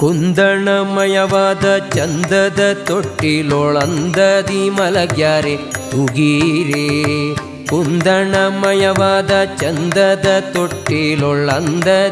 ಕುಂದಣಮಯವಾದ ಚಂದದ ತೊಟ್ಟಿಲೊಳಂದದಿ ಮಲಗ್ಯಾರೆ ತುಗೀರೆ ಕುಂದಣಮಯವಾದ ಚಂದದ ತೊಟ್ಟಿಲೊಳಂದದಿ